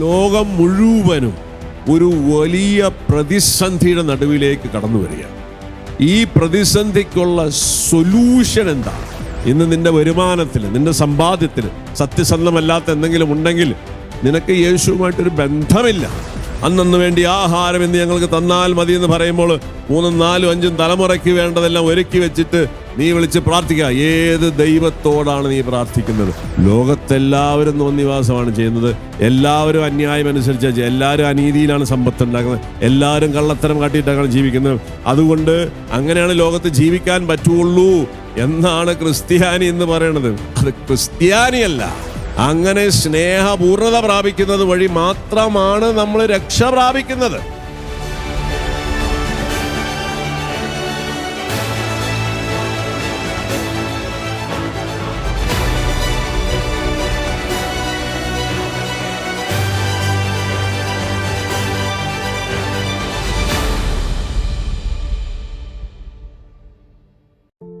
ലോകം മുഴുവനും ഒരു വലിയ പ്രതിസന്ധിയുടെ നടുവിലേക്ക് കടന്നു വരികയാണ്. ഈ പ്രതിസന്ധിക്കുള്ള സൊല്യൂഷൻ എന്താ? ഇന്ന് നിന്റെ വരുമാനത്തിൽ നിന്റെ സമ്പാദ്യത്തിൽ സത്യസന്ധമല്ലാത്ത എന്തെങ്കിലും ഉണ്ടെങ്കിൽ നിനക്ക് യേശുവുമായിട്ടൊരു ബന്ധമില്ല. അന്നന്ന് വേണ്ടി ആഹാരം എന്ന് ഞങ്ങൾക്ക് തന്നാൽ മതി എന്ന് പറയുമ്പോൾ മൂന്നും നാലും അഞ്ചും തലമുറയ്ക്ക് വേണ്ടതെല്ലാം ഒരുക്കി വെച്ചിട്ട് നീ വിളിച്ച് പ്രാർത്ഥിക്കുക. ഏത് ദൈവത്തോടാണ് നീ പ്രാർത്ഥിക്കുന്നത്? ലോകത്തെല്ലാവരും നോന്നിവാസമാണ് ചെയ്യുന്നത്. എല്ലാവരും അന്യായം അനുസരിച്ച് എല്ലാവരും അനീതിയിലാണ് സമ്പത്ത് ഉണ്ടാക്കുന്നത്. എല്ലാവരും കള്ളത്തരം കാട്ടിയിട്ടാണ് ജീവിക്കുന്നത്. അതുകൊണ്ട് അങ്ങനെയാണ് ലോകത്ത് ജീവിക്കാൻ പറ്റുള്ളൂ എന്നാണ് ക്രിസ്ത്യാനി എന്ന് പറയുന്നത് അത് ക്രിസ്ത്യാനിയല്ല. അങ്ങനെ സ്നേഹപൂർണത പ്രാപിക്കുന്നത് വഴി മാത്രമാണ് നമ്മൾ രക്ഷ പ്രാപിക്കുന്നത്.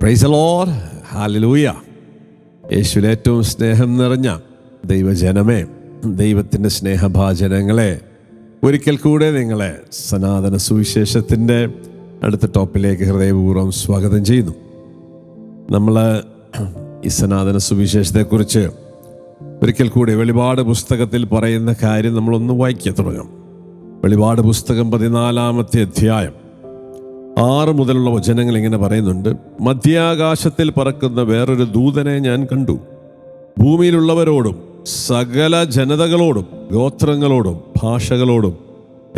പ്രൈസ് ഏറ്റവും സ്നേഹം നിറഞ്ഞ ദൈവജനമേ ദൈവത്തിന്റെ സ്നേഹഭാചനങ്ങളെ ഒരിക്കൽ കൂടെ നിങ്ങളെ സനാതന സുവിശേഷത്തിന്റെ അടുത്ത ടോപ്പിലേക്ക് ഹൃദയപൂർവം സ്വാഗതം ചെയ്യുന്നു. നമ്മൾ ഈ സനാതന സുവിശേഷത്തെക്കുറിച്ച് ഒരിക്കൽ കൂടി വെളിപാട് പുസ്തകത്തിൽ പറയുന്ന കാര്യം നമ്മളൊന്ന് വായിക്കാൻ തുടങ്ങാം. വെളിപാട് പുസ്തകം പതിനാലാമത്തെ അധ്യായം ആറ് മുതലുള്ള വചനങ്ങൾ ഇങ്ങനെ പറയുന്നുണ്ട്. മധ്യാകാശത്തിൽ പറക്കുന്ന വേറൊരു ദൂതനെ ഞാൻ കണ്ടു. ഭൂമിയിലുള്ളവരോടും സകല ജനതകളോടും ഗോത്രങ്ങളോടും ഭാഷകളോടും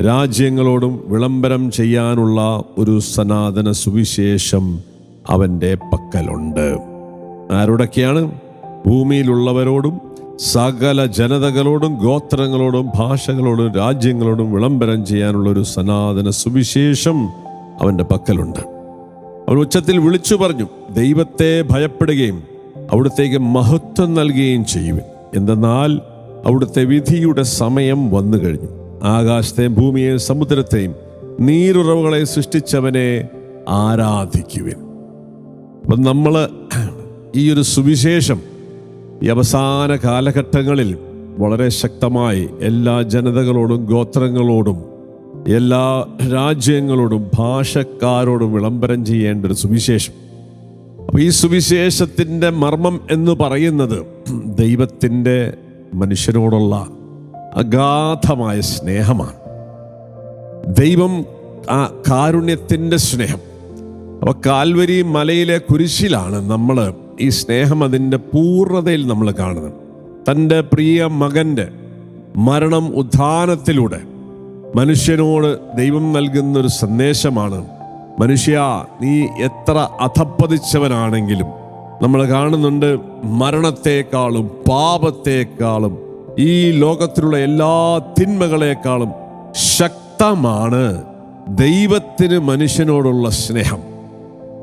രാജ്യങ്ങളോടും വിളംബരം ചെയ്യാനുള്ള ഒരു സനാതന സുവിശേഷം അവന്റെ പക്കലുണ്ട്. ആരോടൊക്കെയാണ് ഭൂമിയിലുള്ളവരോടും സകല ജനതകളോടും ഗോത്രങ്ങളോടും ഭാഷകളോടും രാജ്യങ്ങളോടും വിളംബരം ചെയ്യാനുള്ള ഒരു സനാതന സുവിശേഷം അവന്റെ പക്കലുണ്ട്. അവൻ ഉച്ചത്തിൽ വിളിച്ചു പറഞ്ഞു ദൈവത്തെ ഭയപ്പെടുകയും അവിടുത്തേക്ക് മഹത്വം നൽകുകയും ചെയ്യുവിൻ. എന്തെന്നാൽ അവിടുത്തെ വിധിയുടെ സമയം വന്നു കഴിഞ്ഞു. ആകാശത്തെയും ഭൂമിയെയും സമുദ്രത്തെയും നീരുറവുകളെ സൃഷ്ടിച്ചവനെ ആരാധിക്കുവിൻ. അപ്പം നമ്മൾ ഈ ഒരു സുവിശേഷം ഈ അവസാന കാലഘട്ടങ്ങളിൽ വളരെ ശക്തമായി എല്ലാ ജനതകളോടും ഗോത്രങ്ങളോടും എല്ലാ രാജ്യങ്ങളോടും ഭാഷക്കാരോടും വിളംബരം ചെയ്യേണ്ട ഒരു സുവിശേഷം. അപ്പോൾ ഈ സുവിശേഷത്തിന്റെ മർമ്മം എന്ന് പറയുന്നത് ദൈവത്തിന്റെ മനുഷ്യനോടുള്ള അഗാധമായ സ്നേഹമാണ്. ദൈവം ആ കാരുണ്യത്തിന്റെ സ്നേഹം. അപ്പോൾ കാൽവരി മലയിലെ കുരിശിലാണ് നമ്മൾ ഈ സ്നേഹം അതിന്റെ പൂർണതയിൽ നമ്മൾ കാണുന്നത്. തന്റെ പ്രിയ മകന്റെ മരണം ഉദ്ധാനത്തിലൂടെ മനുഷ്യനോട് ദൈവം നൽകുന്ന ഒരു സന്ദേശമാണ് മനുഷ്യ നീ എത്ര അധപ്പതിച്ചവനാണെങ്കിലും നമ്മൾ കാണുന്നുണ്ട് മരണത്തെക്കാളും പാപത്തെക്കാളും ഈ ലോകത്തിലുള്ള എല്ലാ തിന്മകളെക്കാളും ശക്തമാണ് ദൈവത്തിന് മനുഷ്യനോടുള്ള സ്നേഹം.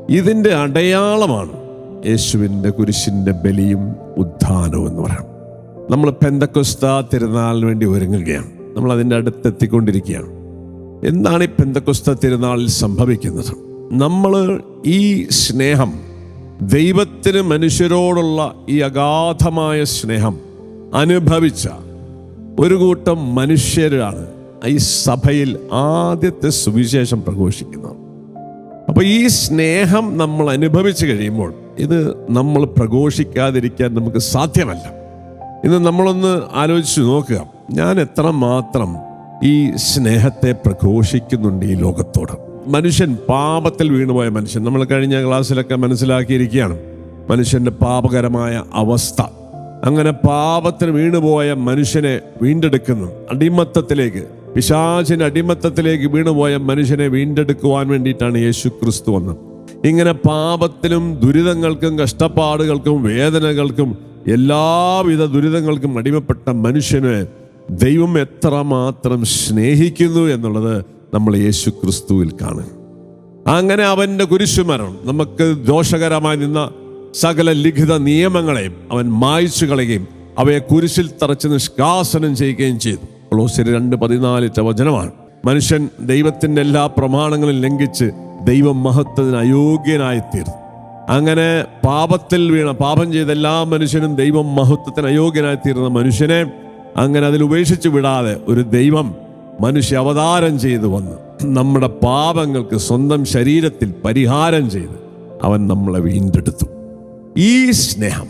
ഇതിന്റെ അടയാളമാണ് യേശുവിന്റെ കുരിശിന്റെ ബലിയും ഉദ്ധാനവും എന്ന് പറയാം. നമ്മൾ പെന്തക്കൊസ്ത തിരുനാളിന് വേണ്ടി ഒരുങ്ങുകയാണ്. നമ്മൾ അതിന്റെ അടുത്തെത്തിക്കൊണ്ടിരിക്കുകയാണ്. എന്താണ് ഈ പെന്തക്കൊസ്ത തിരുനാളിൽ സംഭവിക്കുന്നത്? നമ്മൾ ഈ സ്നേഹം ദൈവത്തിന് മനുഷ്യരോടുള്ള ഈ അഗാധമായ സ്നേഹം അനുഭവിച്ച ഒരു കൂട്ടം മനുഷ്യരാണ് ഈ സഭയിൽ ആദ്യത്തെ സുവിശേഷം പ്രഘോഷിക്കുന്നത്. അപ്പോൾ ഈ സ്നേഹം നമ്മൾ അനുഭവിച്ചു കഴിയുമ്പോൾ ഇത് നമ്മൾ പ്രഘോഷിക്കാതിരിക്കാൻ നമുക്ക് സാധ്യമല്ല. ഇന്ന് നമ്മളൊന്ന് ആലോചിച്ച് നോക്കുക. ഞാൻ എത്ര മാത്രം ഈ സ്നേഹത്തെ പ്രഘോഷിക്കുന്നുണ്ട് ഈ ലോകത്തോട്? മനുഷ്യൻ പാപത്തിൽ വീണുപോയ മനുഷ്യൻ. നമ്മൾ കഴിഞ്ഞ ക്ലാസ്സിലൊക്കെ മനസ്സിലാക്കിയിരിക്കുകയാണ്. മനുഷ്യന്റെ പാപകരമായ അവസ്ഥ. അങ്ങനെ പാപത്തിന് വീണുപോയ മനുഷ്യനെ വീണ്ടെടുക്കുന്നു. അടിമത്തത്തിലേക്ക് പിശാചിന്റെ അടിമത്തത്തിലേക്ക് വീണുപോയ മനുഷ്യനെ വീണ്ടെടുക്കുവാൻ വേണ്ടിയിട്ടാണ് യേശു ക്രിസ്തു വന്നത്. ഇങ്ങനെ പാപത്തിലും ദുരിതങ്ങൾക്കും കഷ്ടപ്പാടുകൾക്കും വേദനകൾക്കും എല്ലാവിധ ദുരിതങ്ങൾക്കും അടിമപ്പെട്ട മനുഷ്യനെ ദൈവം എത്രമാത്രം സ്നേഹിക്കുന്നു എന്നുള്ളത് നമ്മൾ യേശു ക്രിസ്തുവിൽ കാണും അങ്ങനെ അവന്റെ കുരിശുമരണം നമുക്ക് ദോഷകരമായി നിന്ന സകല ലിഖിത നിയമങ്ങളെയും അവൻ മായ്ച്ചു കളയുകയും അവയെ കുരിശിൽ തറച്ച് നിഷ്കാസനം ചെയ്യുകയും ചെയ്തു. ഒളോശരി രണ്ട് പതിനാലിറ്റ വചനമാണ്. മനുഷ്യൻ ദൈവത്തിന്റെ എല്ലാ പ്രമാണങ്ങളും ലംഘിച്ച് ദൈവം മഹത്വത്തിന് അയോഗ്യനായിത്തീർന്നു. അങ്ങനെ പാപത്തിൽ വീണ പാപം ചെയ്ത എല്ലാ മനുഷ്യനും ദൈവം മഹത്വത്തിന് അയോഗ്യനായിത്തീർന്ന മനുഷ്യനെ അങ്ങനെ അതിൽ ഉപേക്ഷിച്ച് വിടാതെ ഒരു ദൈവം മനുഷ്യ അവതാരം ചെയ്തു വന്ന്. നമ്മുടെ പാപങ്ങൾക്ക് സ്വന്തം ശരീരത്തിൽ പരിഹാരം ചെയ്ത് അവൻ നമ്മളെ വീണ്ടെടുത്തു. ഈ സ്നേഹം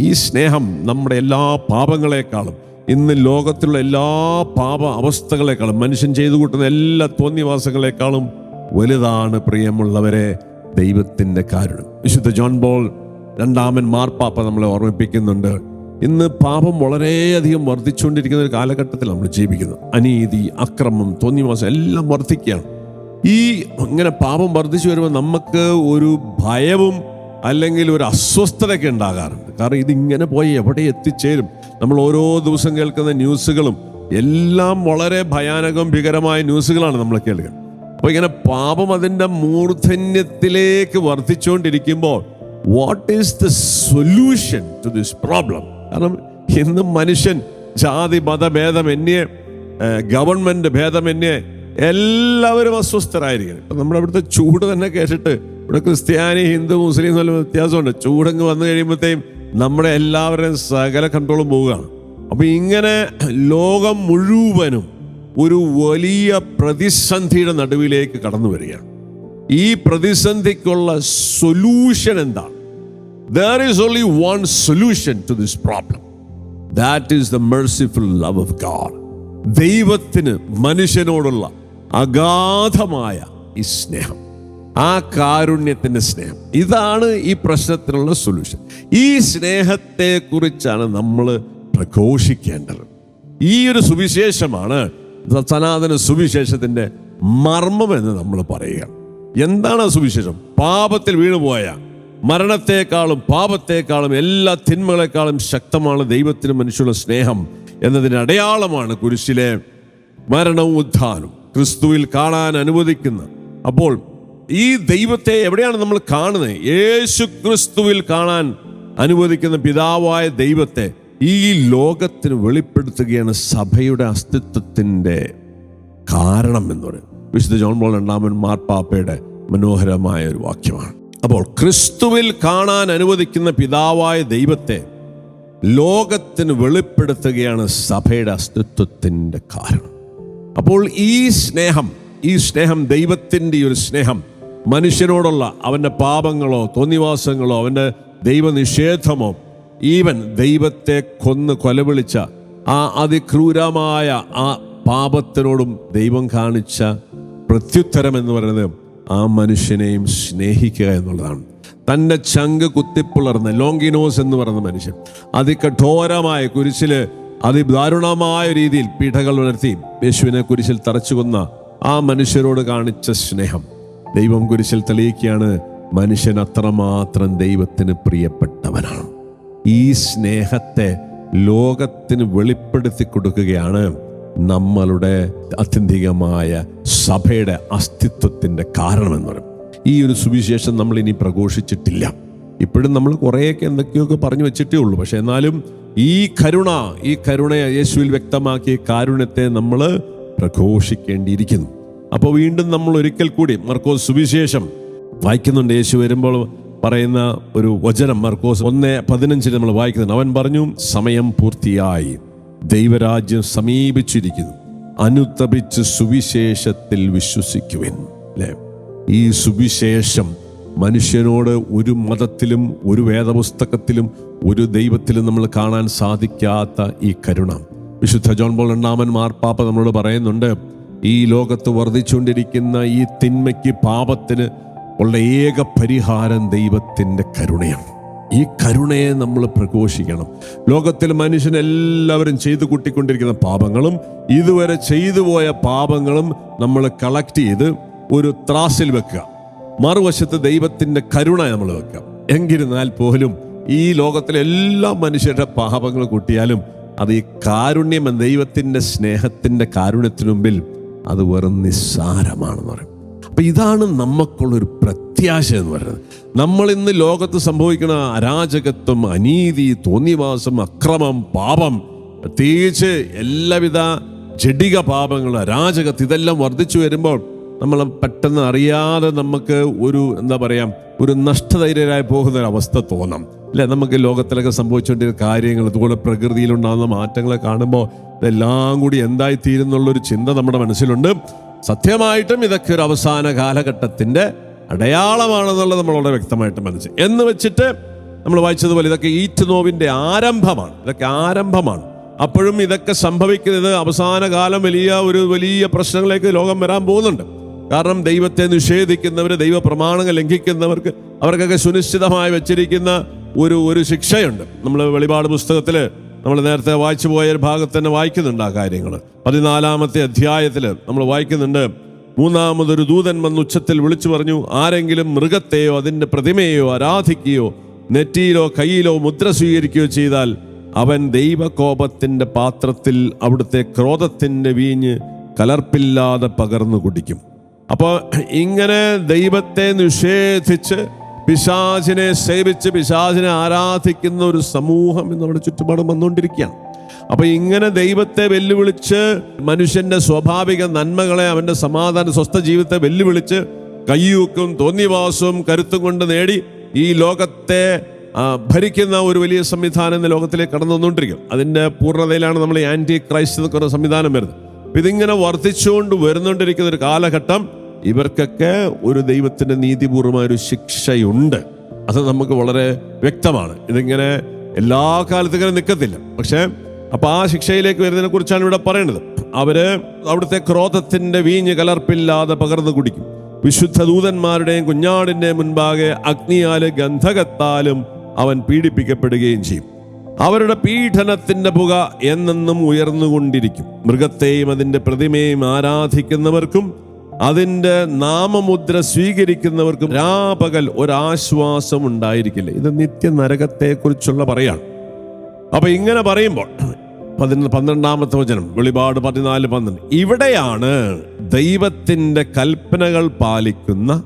ഈ സ്നേഹം നമ്മുടെ എല്ലാ പാപങ്ങളെക്കാളും ഇന്ന് ലോകത്തിലുള്ള എല്ലാ പാപ അവസ്ഥകളെക്കാളും മനുഷ്യൻ ചെയ്തു കൂട്ടുന്ന എല്ലാ തോന്നിവാസങ്ങളെക്കാളും വലുതാണ് പ്രിയമുള്ളവരെ ദൈവത്തിന്റെ കാരുണ്യം. വിശുദ്ധ ജോൺ ബോൾ രണ്ടാമൻ മാർപ്പാപ്പ നമ്മളെ ഓർമ്മിപ്പിക്കുന്നുണ്ട്. ഇന്ന് പാപം വളരെയധികം വർദ്ധിച്ചുകൊണ്ടിരിക്കുന്ന ഒരു കാലഘട്ടത്തിൽ നമ്മൾ ജീവിക്കുന്നത് അനീതി അക്രമം തോന്നിവാസം എല്ലാം വർദ്ധിക്കുകയാണ്. ഈ ഇങ്ങനെ പാപം വർദ്ധിച്ചു വരുമ്പോൾ നമുക്ക് ഒരു ഭയവും അല്ലെങ്കിൽ ഒരു അസ്വസ്ഥതയൊക്കെ ഉണ്ടാകാറുണ്ട്. കാരണം ഇതിങ്ങനെ പോയി എവിടെ എത്തിച്ചേരും. നമ്മൾ ഓരോ ദിവസം കേൾക്കുന്ന ന്യൂസുകളും എല്ലാം വളരെ ഭയാനകം ഭീകരമായ ന്യൂസുകളാണ് നമ്മൾ കേൾക്കുന്നത്. അപ്പൊ ഇങ്ങനെ പാപം അതിന്റെ മൂർധന്യത്തിലേക്ക് വർദ്ധിച്ചുകൊണ്ടിരിക്കുമ്പോൾ what is the solution to this problem കാരണം ഇന്ന് മനുഷ്യൻ ജാതി മതഭേദം എന്നെ ഗവൺമെന്റ് ഭേദം ഭേദമന്യേ എല്ലാവരും അസ്വസ്ഥരായിരിക്കും ഇപ്പൊ നമ്മുടെ അവിടുത്തെ ചൂട് തന്നെ കേട്ടിട്ട് ഇവിടെ ക്രിസ്ത്യാനി ഹിന്ദു മുസ്ലിം നല്ല വ്യത്യാസമുണ്ട്. ചൂടങ്ങ് വന്നു കഴിയുമ്പോഴത്തേക്കും നമ്മുടെ എല്ലാവരുടെയും സകല കൺട്രോളും പോവുകയാണ്. അപ്പൊ ഇങ്ങനെ ലോകം മുഴുവനും ഒരു വലിയ പ്രതിസന്ധിയുടെ നടുവിലേക്ക് കടന്നു വരികയാണ്. ഈ പ്രതിസന്ധിക്കുള്ള സൊല്യൂഷൻ എന്താണ്? There is only one solution to this problem that is the merciful love of God ദൈവത്തിന് മനുഷ്യനോടുള്ള അഗാധമായ ഈ സ്നേഹം. ആ കാരുണ്യത്തിന്റെ സ്നേഹം. ഇതാണ് ഈ പ്രശ്നത്തിനുള്ള സൊല്യൂഷൻ ഈ സ്നേഹത്തെ കുറിച്ചാണ് നമ്മൾ പ്രഘോഷിക്കേണ്ടത്. ഈ ഒരു സുവിശേഷമാണ് സനാതന സുവിശേഷത്തിന്റെ മർമ്മം എന്ന് നമ്മൾ പറയുക. എന്താണ് സുവിശേഷം? പാപത്തിൽ വീണുപോയ മരണത്തെക്കാളും പാപത്തെക്കാളും എല്ലാ തിന്മകളെക്കാളും ശക്തമാണ് ദൈവത്തിന് മനുഷ്യരുടെ സ്നേഹം എന്നതിന് അടയാളമാണ് കുരിശിലെ മരണവും ഉദ്ധാനവും. ക്രിസ്തുവിൽ കാണാൻ അനുവദിക്കുന്ന. അപ്പോൾ ഈ ദൈവത്തെ എവിടെയാണ് നമ്മൾ കാണുന്നത്? യേശു ക്രിസ്തുവിൽ കാണാൻ അനുവദിക്കുന്ന പിതാവായ ദൈവത്തെ ഈ ലോകത്തിന് വെളിപ്പെടുത്തുകയാണ് സഭയുടെ അസ്തിത്വത്തിന്റെ കാരണം എന്ന് പറയും വിശുദ്ധ ജോൺ ബോൾ രണ്ടാമൻ മാർപ്പാപ്പയുടെ മനോഹരമായ ഒരു വാക്യമാണ്. അപ്പോൾ ക്രിസ്തുവിൽ കാണാൻ അനുവദിക്കുന്ന പിതാവായ ദൈവത്തെ ലോകത്തിന് വെളിപ്പെടുത്തുകയാണ് സഭയുടെ അസ്തിത്വത്തിന്റെ കാരണം. അപ്പോൾ ഈ സ്നേഹം ഈ സ്നേഹം ദൈവത്തിന്റെ ഒരു സ്നേഹം മനുഷ്യനോടുള്ള അവന്റെ പാപങ്ങളോ തോന്നിവാസങ്ങളോ അവന്റെ ദൈവനിഷേധമോ ഈവൻ ദൈവത്തെ കൊന്ന് കൊലവിളിച്ച ആ അതിക്രൂരമായ ആ പാപത്തിനോടും ദൈവം കാണിച്ച പ്രത്യുത്തരം എന്ന് പറയുന്നത് ആ മനുഷ്യനെയും സ്നേഹിക്കുക എന്നുള്ളതാണ്. തന്റെ ചങ്ക് കുത്തിപ്പിളർന്ന് ലോങ്കിനോസ് എന്ന് പറയുന്ന മനുഷ്യൻ അതികഠോരമായ കുരിശിൽ അതിദാരുണമായ രീതിയിൽ പീഠകൾ ഉണർത്തി യേശുവിനെ കുരിശിൽ തറച്ചു കൊന്ന ആ മനുഷ്യരോട് കാണിച്ച സ്നേഹം. ദൈവം കുരിശിൽ തെളിയിക്കുകയാണ് മനുഷ്യൻ അത്രമാത്രം ദൈവത്തിന് പ്രിയപ്പെട്ടവനാണ്. ഈ സ്നേഹത്തെ ലോകത്തിന് വെളിപ്പെടുത്തി കൊടുക്കുകയാണ് നമ്മളുടെ ആത്യന്തികമായ സഭയുടെ അസ്തിത്വത്തിന്റെ കാരണമെന്ന് പറയും. ഈ ഒരു സുവിശേഷം നമ്മൾ ഇനി പ്രഘോഷിച്ചിട്ടില്ല. ഇപ്പോഴും നമ്മൾ കുറേയൊക്കെ എന്തൊക്കെയൊക്കെ പറഞ്ഞു വെച്ചിട്ടേ ഉള്ളൂ. പക്ഷെ എന്നാലും ഈ കരുണ ഈ കരുണയെ യേശുവിൽ വ്യക്തമാക്കിയ കാരുണ്യത്തെ നമ്മൾ പ്രഘോഷിക്കേണ്ടിയിരിക്കുന്നു. അപ്പോൾ വീണ്ടും നമ്മൾ ഒരിക്കൽ കൂടി മർക്കോസ് സുവിശേഷം വായിക്കുന്നുണ്ട്. യേശു വരുമ്പോൾ പറയുന്ന ഒരു വചനം മർക്കോസ് ഒന്ന് പതിനഞ്ചിൽ നമ്മൾ വായിക്കുന്നുണ്ട്. അവൻ പറഞ്ഞു സമയം പൂർത്തിയായി. ദൈവരാജ്യം സമീപിച്ചിരിക്കുന്നു. അനുതപിച്ച് സുവിശേഷത്തിൽ വിശ്വസിക്കുവിൻ. അല്ലേ ഈ സുവിശേഷം മനുഷ്യനോട് ഒരു മതത്തിലും ഒരു വേദപുസ്തകത്തിലും ഒരു ദൈവത്തിലും നമ്മൾ കാണാൻ സാധിക്കാത്ത ഈ കരുണ. വിശുദ്ധ ജോൺ ബോൾ രണ്ടാമൻ മാർപ്പാപ്പ നമ്മളോട് പറയുന്നുണ്ട് ഈ ലോകത്ത് വർദ്ധിച്ചുകൊണ്ടിരിക്കുന്ന ഈ തിന്മയ്ക്ക് പാപത്തിന് ഉള്ള ഏക പരിഹാരം ദൈവത്തിന്റെ കരുണയാണ്. ഈ കരുണയെ നമ്മൾ പ്രഘോഷിക്കണം. ലോകത്തിൽ മനുഷ്യനെല്ലാവരും ചെയ്തു കൂട്ടിക്കൊണ്ടിരിക്കുന്ന പാപങ്ങളും ഇതുവരെ ചെയ്തു പോയ പാപങ്ങളും നമ്മൾ കളക്ട് ചെയ്ത് ഒരു ത്രാസിൽ വെക്കുക. മറുവശത്ത് ദൈവത്തിന്റെ കരുണ നമ്മൾ വെക്കുക. എങ്കിരുന്നാൽ പോലും ഈ ലോകത്തിലെ എല്ലാ മനുഷ്യരുടെ പാപങ്ങൾ കൂട്ടിയാലും അത് ഈ കാരുണ്യം ദൈവത്തിന്റെ സ്നേഹത്തിന്റെ കാരുണ്യത്തിനു മുമ്പിൽ അത് വെറും നിസ്സാരമാണെന്ന് പറയും. അപ്പൊ ഇതാണ് നമുക്കുള്ളൊരു പ്രത്യാശ എന്ന് പറയുന്നത്. നമ്മൾ ഇന്ന് ലോകത്ത് സംഭവിക്കുന്ന അരാജകത്വം അനീതി തോന്നിവാസം അക്രമം പാപം പ്രത്യേകിച്ച് എല്ലാവിധ ജഡിക പാപങ്ങൾ അരാജകത്വം ഇതെല്ലാം വർദ്ധിച്ചു വരുമ്പോൾ നമ്മൾ പെട്ടെന്ന് അറിയാതെ നമുക്ക് ഒരു എന്താ പറയുക ഒരു നഷ്ടധൈര്യരായി പോകുന്ന ഒരു അവസ്ഥ തോന്നാം. അല്ലെ? നമുക്ക് ലോകത്തിലൊക്കെ സംഭവിച്ചുകൊണ്ടിരുന്ന കാര്യങ്ങൾ ഇതുപോലെ പ്രകൃതിയിലുണ്ടാകുന്ന മാറ്റങ്ങളെ കാണുമ്പോൾ ഇതെല്ലാം കൂടി എന്തായി തീരുന്നുള്ളൊരു ചിന്ത നമ്മുടെ മനസ്സിലുണ്ട്. സത്യമായിട്ടും ഇതൊക്കെ ഒരു അവസാന കാലഘട്ടത്തിന്റെ അടയാളമാണെന്നുള്ളത് നമ്മൾ വളരെ വ്യക്തമായിട്ട് മനസ്സിൽ എന്ന് വെച്ചിട്ട് നമ്മൾ വായിച്ചതുപോലെ ഇതൊക്കെ ഈറ്റ് നോവിന്റെ ആരംഭമാണ്. ഇതൊക്കെ ആരംഭമാണ്. അപ്പോഴും ഇതൊക്കെ സംഭവിക്കുന്നത് അവസാന കാലം വലിയ ഒരു വലിയ പ്രശ്നങ്ങളിലേക്ക് ലോകം വരാൻ പോകുന്നുണ്ട്. കാരണം ദൈവത്തെ നിഷേധിക്കുന്നവർ ദൈവ പ്രമാണങ്ങൾ ലംഘിക്കുന്നവർക്ക് അവർക്കൊക്കെ സുനിശ്ചിതമായി വെച്ചിരിക്കുന്ന ഒരു ഒരു ശിക്ഷയുണ്ട്. നമ്മൾ വെളിപാട് പുസ്തകത്തിൽ നമ്മൾ നേരത്തെ വായിച്ചു പോയ ഒരു ഭാഗത്ത് തന്നെ വായിക്കുന്നുണ്ട് ആ കാര്യങ്ങൾ. പതിനാലാമത്തെ അധ്യായത്തിൽ നമ്മൾ വായിക്കുന്നുണ്ട് മൂന്നാമതൊരു ദൂതൻ വന്ന് ഉച്ചത്തിൽ വിളിച്ചു പറഞ്ഞു ആരെങ്കിലും മൃഗത്തെയോ അതിന്റെ പ്രതിമയോ ആരാധിക്കുകയോ നെറ്റിയിലോ കയ്യിലോ മുദ്ര സ്വീകരിക്കുകയോ ചെയ്താൽ അവൻ ദൈവകോപത്തിന്റെ പാത്രത്തിൽ അവിടുത്തെ ക്രോധത്തിന്റെ വീഞ്ഞ് കലർപ്പില്ലാതെ പകർന്നു കുടിക്കും. അപ്പോൾ ഇങ്ങനെ ദൈവത്തെ നിഷേധിച്ച് പിശാചിനെ സേവിച്ച് പിശാചിനെ ആരാധിക്കുന്ന ഒരു സമൂഹം ഇന്ന് നമ്മുടെ ചുറ്റുപാടും വന്നുകൊണ്ടിരിക്കുകയാണ്. അപ്പൊ ഇങ്ങനെ ദൈവത്തെ വെല്ലുവിളിച്ച് മനുഷ്യന്റെ സ്വാഭാവിക നന്മകളെ അവന്റെ സമാധാന സ്വസ്ഥ ജീവിതത്തെ വെല്ലുവിളിച്ച് കയ്യൂക്കും തോന്നിവാസവും കരുത്തും കൊണ്ട് നേടി ഈ ലോകത്തെ ഭരിക്കുന്ന ഒരു വലിയ സംവിധാനം ഇന്ന് ലോകത്തിലേക്ക് കടന്നു വന്നുകൊണ്ടിരിക്കും. അതിന്റെ പൂർണതയിലാണ് നമ്മൾ ആന്റി ക്രൈസ്റ്റ് എന്നൊക്കെ സംവിധാനം വരുന്നത്. ഇതിങ്ങനെ വർദ്ധിച്ചുകൊണ്ട് വരുന്നുകൊണ്ടിരിക്കുന്ന ഒരു കാലഘട്ടം ഇവർക്കൊക്കെ ഒരു ദൈവത്തിന്റെ നീതിപൂർവമായ ഒരു ശിക്ഷയുണ്ട്. അത് നമുക്ക് വളരെ വ്യക്തമാണ്. ഇതിങ്ങനെ എല്ലാ കാലത്തും ഇങ്ങനെ നിൽക്കത്തില്ല. പക്ഷേ അപ്പൊ ആ ശിക്ഷയിലേക്ക് വരുന്നതിനെ കുറിച്ചാണ് ഇവിടെ പറയുന്നത് അവർ അവിടുത്തെ ക്രോധത്തിന്റെ വീഞ്ഞ് കലർപ്പില്ലാതെ പകർന്നു കുടിക്കും. വിശുദ്ധ ദൂതന്മാരുടെയും കുഞ്ഞാടിന്റെ മുൻപാകെ അഗ്നിയാൽ ഗന്ധകത്താലും അവൻ പീഡിപ്പിക്കപ്പെടുകയും ചെയ്യും. അവരുടെ പീഡനത്തിന്റെ പുക എന്നെന്നും ഉയർന്നുകൊണ്ടിരിക്കും. മൃഗത്തെയും അതിന്റെ പ്രതിമയും ആരാധിക്കുന്നവർക്കും അതിന്റെ നാമമുദ്ര സ്വീകരിക്കുന്നവർക്ക് രാപകൽ ഒരാശ്വാസം ഉണ്ടായിരിക്കില്ല? ഇത് നിത്യ നരകത്തെക്കുറിച്ചുള്ള പറയാണ്. അപ്പൊ ഇങ്ങനെ പറയുമ്പോൾ പതിന പന്ത്രണ്ടാമത്തെ വചനം വെളിപാട് പതിനാല് പന്ത്രണ്ട്. ഇവിടെയാണ് ദൈവത്തിന്റെ കൽപ്പനകൾ പാലിക്കുന്ന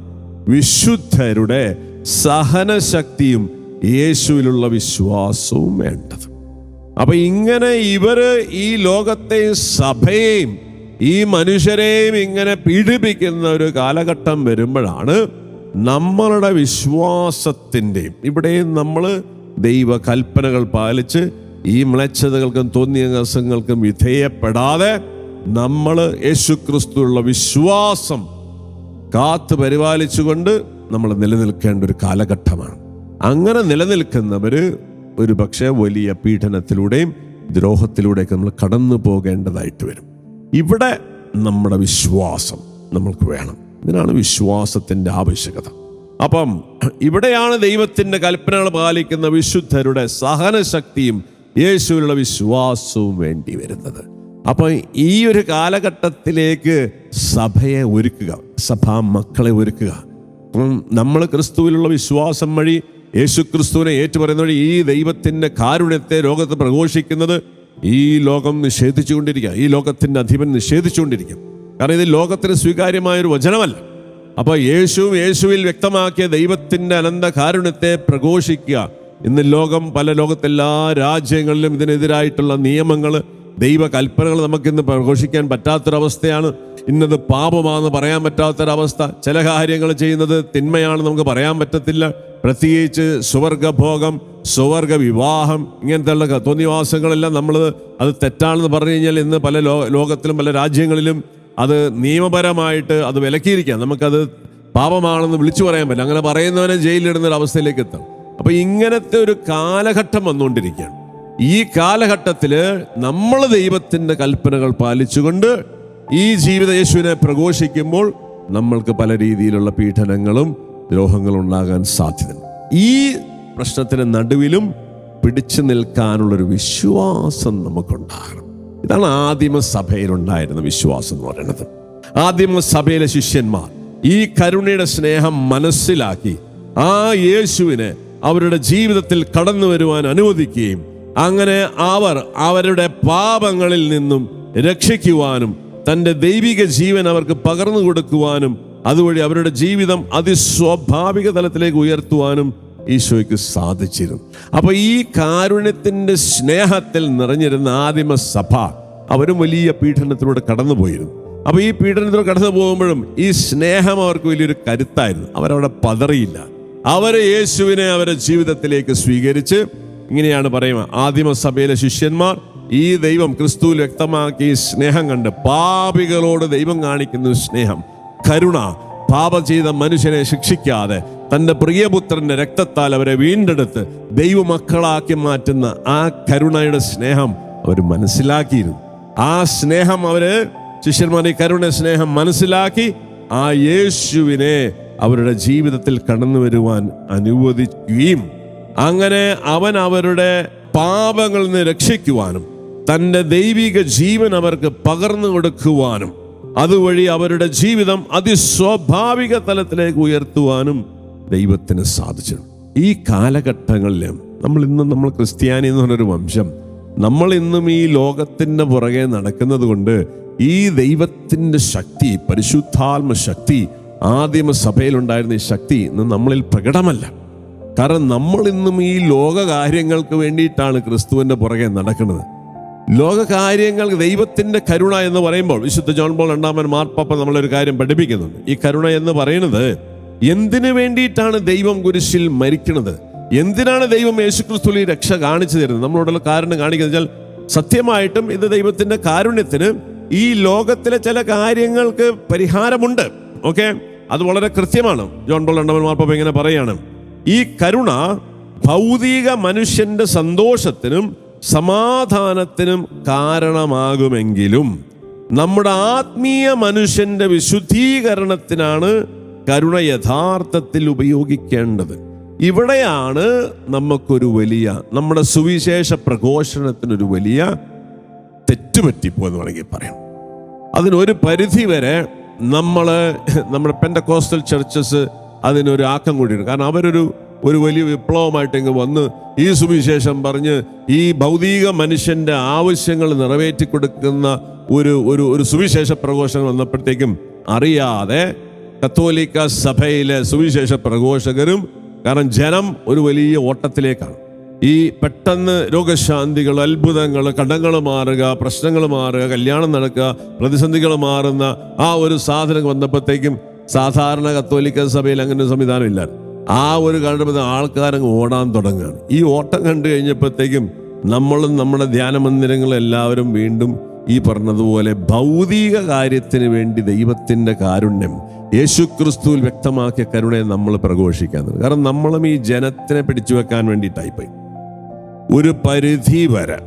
വിശുദ്ധരുടെ സഹനശക്തിയും യേശുവിലുള്ള വിശ്വാസവും വേണ്ടത്. അപ്പൊ ഇങ്ങനെ ഇവർ ഈ ലോകത്തെ സഭയെയും ഈ മനുഷ്യരെയും ഇങ്ങനെ പീഡിപ്പിക്കുന്ന ഒരു കാലഘട്ടം വരുമ്പോഴാണ് നമ്മളുടെ വിശ്വാസത്തിന്റെയും ഇവിടെയും നമ്മൾ ദൈവ കൽപ്പനകൾ പാലിച്ച് ഈ തോന്നിയ രസങ്ങൾക്കും വിധേയപ്പെടാതെ നമ്മൾ യേശുക്രിസ്തുള്ള വിശ്വാസം കാത്തു പരിപാലിച്ചുകൊണ്ട് നമ്മൾ നിലനിൽക്കേണ്ട ഒരു കാലഘട്ടമാണ്. അങ്ങനെ നിലനിൽക്കുന്നവർ ഒരു പക്ഷേ വലിയ പീഡനത്തിലൂടെയും ദ്രോഹത്തിലൂടെയൊക്കെ നമ്മൾ കടന്നു പോകേണ്ടതായിട്ട് വരും. ഇവിടെ നമ്മുടെ വിശ്വാസം നമ്മൾക്ക് വേണം. ഇതിനാണ് വിശ്വാസത്തിന്റെ ആവശ്യകത. അപ്പം ഇവിടെയാണ് ദൈവത്തിന്റെ കൽപ്പനകൾ പാലിക്കുന്ന വിശുദ്ധരുടെ സഹനശക്തിയും യേശുവിലുള്ള വിശ്വാസവും വേണ്ടി വരുന്നത്. അപ്പം ഈ ഒരു കാലഘട്ടത്തിലേക്ക് സഭയെ ഒരുക്കുക സഭാ മക്കളെ ഒരുക്കുക. നമ്മൾ ക്രിസ്തുവിലുള്ള വിശ്വാസം വഴി യേശു ക്രിസ്തുവിനെ ഏറ്റുപറയുന്ന വഴി ഈ ദൈവത്തിന്റെ കാരുണ്യത്തെ ലോകത്ത് പ്രഘോഷിക്കുന്നത് ഈ ലോകം നിഷേധിച്ചുകൊണ്ടിരിക്കുക. ഈ ലോകത്തിന്റെ അധിപൻ നിഷേധിച്ചുകൊണ്ടിരിക്കും. കാരണം ഇത് ലോകത്തിന് സ്വീകാര്യമായൊരു വചനമല്ല. അപ്പൊ യേശുവും യേശുവിൽ വ്യക്തമാക്കിയ ദൈവത്തിന്റെ അനന്ത കാരുണ്യത്തെ പ്രഘോഷിക്കുക. ഇന്ന് ലോകം പല ലോകത്തെല്ലാ രാജ്യങ്ങളിലും ഇതിനെതിരായിട്ടുള്ള നിയമങ്ങൾ ദൈവ കൽപ്പനകൾ നമുക്കിന്ന് പ്രഘോഷിക്കാൻ പറ്റാത്തൊരവസ്ഥയാണ്. ഇന്നത് പാപമാണെന്ന് പറയാൻ പറ്റാത്തൊരവസ്ഥ. ചില കാര്യങ്ങൾ ചെയ്യുന്നത് തിന്മയാണ് നമുക്ക് പറയാൻ പറ്റത്തില്ല. പ്രത്യേകിച്ച് സുവർഗഭോഗം സുവർഗ വിവാഹം ഇങ്ങനത്തെ ഉള്ള തോന്നിവാസങ്ങളെല്ലാം നമ്മൾ അത് തെറ്റാണെന്ന് പറഞ്ഞു കഴിഞ്ഞാൽ ഇന്ന് പല ലോ ലോകത്തിലും പല രാജ്യങ്ങളിലും അത് നിയമപരമായിട്ട് അത് വിലക്കിയിരിക്കാം. നമുക്കത് പാപമാണെന്ന് വിളിച്ചു പറയാൻ പറ്റില്ല. അങ്ങനെ പറയുന്നവനെ ജയിലിലിടുന്ന ഒരു അവസ്ഥയിലേക്ക് എത്താം. അപ്പോൾ ഇങ്ങനത്തെ ഒരു കാലഘട്ടം വന്നുകൊണ്ടിരിക്കുകയാണ്. ഈ കാലഘട്ടത്തിൽ നമ്മൾ ദൈവത്തിന്റെ കൽപ്പനകൾ പാലിച്ചുകൊണ്ട് ഈ ജീവിത യേശുവിനെ പ്രഘോഷിക്കുമ്പോൾ നമ്മൾക്ക് പല രീതിയിലുള്ള പീഡനങ്ങളും ദ്രോഹങ്ങളും ഉണ്ടാകാൻ സാധ്യതയുണ്ട്. ഈ പ്രശ്നത്തിന് നടുവിലും പിടിച്ചു നിൽക്കാനുള്ളൊരു വിശ്വാസം നമുക്കുണ്ടാകണം. ഇതാണ് ആദിമ സഭയിലുണ്ടായിരുന്ന വിശ്വാസം എന്ന് പറയുന്നത്. ആദിമ സഭയിലെ ശിഷ്യന്മാർ ഈ കരുണയുടെ സ്നേഹം മനസ്സിലാക്കി ആ യേശുവിനെ അവരുടെ ജീവിതത്തിൽ കടന്നു വരുവാൻ അനുവദിക്കുകയും അങ്ങനെ അവർ അവരുടെ പാപങ്ങളിൽ നിന്നും രക്ഷിക്കുവാനും തന്റെ ദൈവിക ജീവൻ അവർക്ക് പകർന്നു കൊടുക്കുവാനും അതുവഴി അവരുടെ ജീവിതം അതിസ്വാഭാവിക തലത്തിലേക്ക് ഉയർത്തുവാനും ഈശോയ്ക്ക് സാധിച്ചിരുന്നു. അപ്പൊ ഈ കാരുണ്യത്തിന്റെ സ്നേഹത്തിൽ നിറഞ്ഞിരുന്ന ആദിമ സഭ അവരും വലിയ പീഡനത്തിലൂടെ കടന്നുപോയിരുന്നു. അപ്പോൾ ഈ പീഡനത്തിലൂടെ കടന്നു പോകുമ്പോഴും ഈ സ്നേഹം അവർക്ക് വലിയൊരു കരുത്തായിരുന്നു. അവരവിടെ പതറിയില്ല. അവരെ യേശുവിനെ അവരുടെ ജീവിതത്തിലേക്ക് സ്വീകരിച്ച് ഇങ്ങനെയാണ് പറയുക. ആദിമ സഭയിലെ ശിഷ്യന്മാർ ഈ ദൈവം ക്രിസ്തുവിൽ വ്യക്തമാക്കി സ്നേഹം കണ്ട് പാപികളോട് ദൈവം കാണിക്കുന്ന സ്നേഹം. കരുണ പാപം ചെയ്ത മനുഷ്യനെ ശിക്ഷിക്കാതെ തന്റെ പ്രിയപുത്രന്റെ രക്തത്താൽ അവരെ വീണ്ടെടുത്ത് ദൈവമക്കളാക്കി മാറ്റുന്ന ആ കരുണയുടെ സ്നേഹം അവർ മനസ്സിലാക്കിയിരുന്നു. ആ സ്നേഹം അവർ ശിഷ്യന്മാരെ കരുണ സ്നേഹം മനസ്സിലാക്കി ആ യേശുവിനെ അവരുടെ ജീവിതത്തിൽ കടന്നു വരുവാൻ അനുവദിക്കുകയും അങ്ങനെ അവൻ അവരുടെ പാപങ്ങളിൽ നിന്ന് രക്ഷിക്കുവാനും തന്റെ ദൈവിക ജീവൻ അവർക്ക് പകർന്നു കൊടുക്കുവാനും അതുവഴി അവരുടെ ജീവിതം അതിസ്വാഭാവിക തലത്തിലേക്ക് ഉയർത്തുവാനും ദൈവത്തിന് സാധിച്ചു ഈ കാലഘട്ടങ്ങളിൽ നമ്മൾ ഇന്ന് നമ്മൾ ക്രിസ്ത്യാനി എന്ന് പറഞ്ഞൊരു വംശം നമ്മൾ ഇന്നും ഈ ലോകത്തിന്റെ പുറകെ നടക്കുന്നത് കൊണ്ട് ഈ ദൈവത്തിന്റെ ശക്തി പരിശുദ്ധാത്മ ശക്തി ആദിമ സഭയിലുണ്ടായിരുന്ന ഈ ശക്തി ഇന്ന് നമ്മളിൽ പ്രകടമല്ല. കാരണം നമ്മൾ ഇന്നും ഈ ലോക കാര്യങ്ങൾക്ക് വേണ്ടിയിട്ടാണ് ക്രിസ്തുവിന്റെ പുറകെ നടക്കുന്നത്. ലോക കാര്യങ്ങൾ ദൈവത്തിന്റെ കരുണ എന്ന് പറയുമ്പോൾ വിശുദ്ധ ജോൺ പോൾ രണ്ടാമൻ മാർപ്പാപ്പ നമ്മളൊരു കാര്യം പഠിപ്പിക്കുന്നുണ്ട്. ഈ കരുണ എന്ന് പറയുന്നത് എന്തിനു വേണ്ടിയിട്ടാണ് ദൈവം കുരിശിൽ മരിക്കുന്നത്? എന്തിനാണ് ദൈവം യേശുക്രിസ്തുലി രക്ഷ കാണിച്ചു തരുന്നത്? നമ്മളോടുള്ള കാരണം കാണിക്കുന്നത് വെച്ചാൽ സത്യമായിട്ടും ഇത് ദൈവത്തിന്റെ കാരുണ്യത്തിന് ഈ ലോകത്തിലെ ചില കാര്യങ്ങൾക്ക് പരിഹാരമുണ്ട്. ഓക്കെ? അത് വളരെ കൃത്യമാണ്. ജോൺ പോൾ രണ്ടാമൻ മാർപ്പാപ്പ ഇങ്ങനെ പറയാണ്. ഈ കരുണ ഭൗതിക മനുഷ്യന്റെ സന്തോഷത്തിനും സമാധാനത്തിനും കാരണമാകുമെങ്കിലും നമ്മുടെ ആത്മീയ മനുഷ്യന്റെ വിശുദ്ധീകരണത്തിനാണ് കരുണ യഥാർത്ഥത്തിൽ ഉപയോഗിക്കേണ്ടത്. ഇവിടെയാണ് നമുക്കൊരു വലിയ നമ്മുടെ സുവിശേഷ പ്രഘോഷണത്തിനൊരു വലിയ തെറ്റുപറ്റിപ്പോയെന്ന് വേണമെങ്കിൽ പറയാം. അതിനൊരു പരിധി വരെ നമ്മൾ നമ്മുടെ പെൻഡക്കോസ്റ്റൽ ചർച്ചസ് അതിനൊരു ആക്കം കൂടിയിട്ടുണ്ട്. കാരണം അവരൊരു ഒരു വലിയ വിപ്ലവമായിട്ട് ഇങ്ങ് വന്ന് ഈ സുവിശേഷം പറഞ്ഞ് ഈ ഭൗതിക മനുഷ്യന്റെ ആവശ്യങ്ങൾ നിറവേറ്റി കൊടുക്കുന്ന ഒരു ഒരു ഒരു സുവിശേഷ പ്രഘോഷണം വന്നപ്പോഴത്തേക്കും അറിയാതെ കത്തോലിക്ക സഭയിലെ സുവിശേഷ പ്രഘോഷകരും കാരണം ജനം ഒരു വലിയ ഓട്ടത്തിലേക്കാണ്. ഈ പെട്ടെന്ന് രോഗശാന്തികൾ അത്ഭുതങ്ങൾ കടങ്ങൾ മാറുക പ്രശ്നങ്ങൾ മാറുക കല്യാണം നടക്കുക പ്രതിസന്ധികൾ മാറുന്ന ആ ഒരു സാധനം വന്നപ്പോഴത്തേക്കും സാധാരണ കത്തോലിക്ക സഭയിൽ അങ്ങനെ ഒരു സംവിധാനം ഇല്ല ആ ഒരു കണ്ടപ്പോൾ ആൾക്കാരങ്ങ് ഓടാൻ തുടങ്ങുകയാണ്. ഈ ഓട്ടം കണ്ടു കഴിഞ്ഞപ്പോഴത്തേക്കും നമ്മളും നമ്മുടെ ധ്യാന മന്ദിരങ്ങളും എല്ലാവരും വീണ്ടും ഈ പറഞ്ഞതുപോലെ ഭൗതിക കാര്യത്തിന് വേണ്ടി ദൈവത്തിന്റെ കാരുണ്യം യേശു യേശുക്രിസ്തുവിൽ വ്യക്തമാക്കിയ കരുണയെ നമ്മൾ പ്രഘോഷിക്കാൻ. കാരണം നമ്മളും ഈ ജനത്തിനെ പിടിച്ചു വെക്കാൻ വേണ്ടിയിട്ടായിപ്പോയി. ഒരു പരിധി വരെ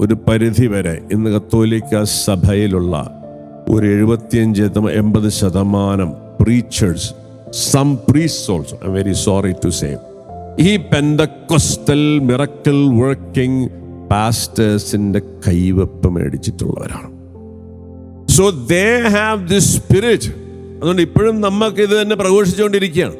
ഒരു പരിധി വരെ ഇന്ന് കത്തോലിക്ക സഭയിലുള്ള ഒരു എഴുപത്തിയഞ്ച് എൺപത് ശതമാനം preachers some priests also I very sorry to say ഈ പെന്തക്കൊസ്റ്റൽ മിറക്കിൾ വർക്കിംഗ് പാസ്റ്റേഴ്സിന്റെ കൈവെപ്പ് മേടിച്ചിട്ടുള്ളവരാണ്. So they have the spirit അതുകൊണ്ട് ഇപ്പോഴും നമുക്ക് ഇത് തന്നെ പ്രഘോഷിച്ചുകൊണ്ടിരിക്കുകയാണ്.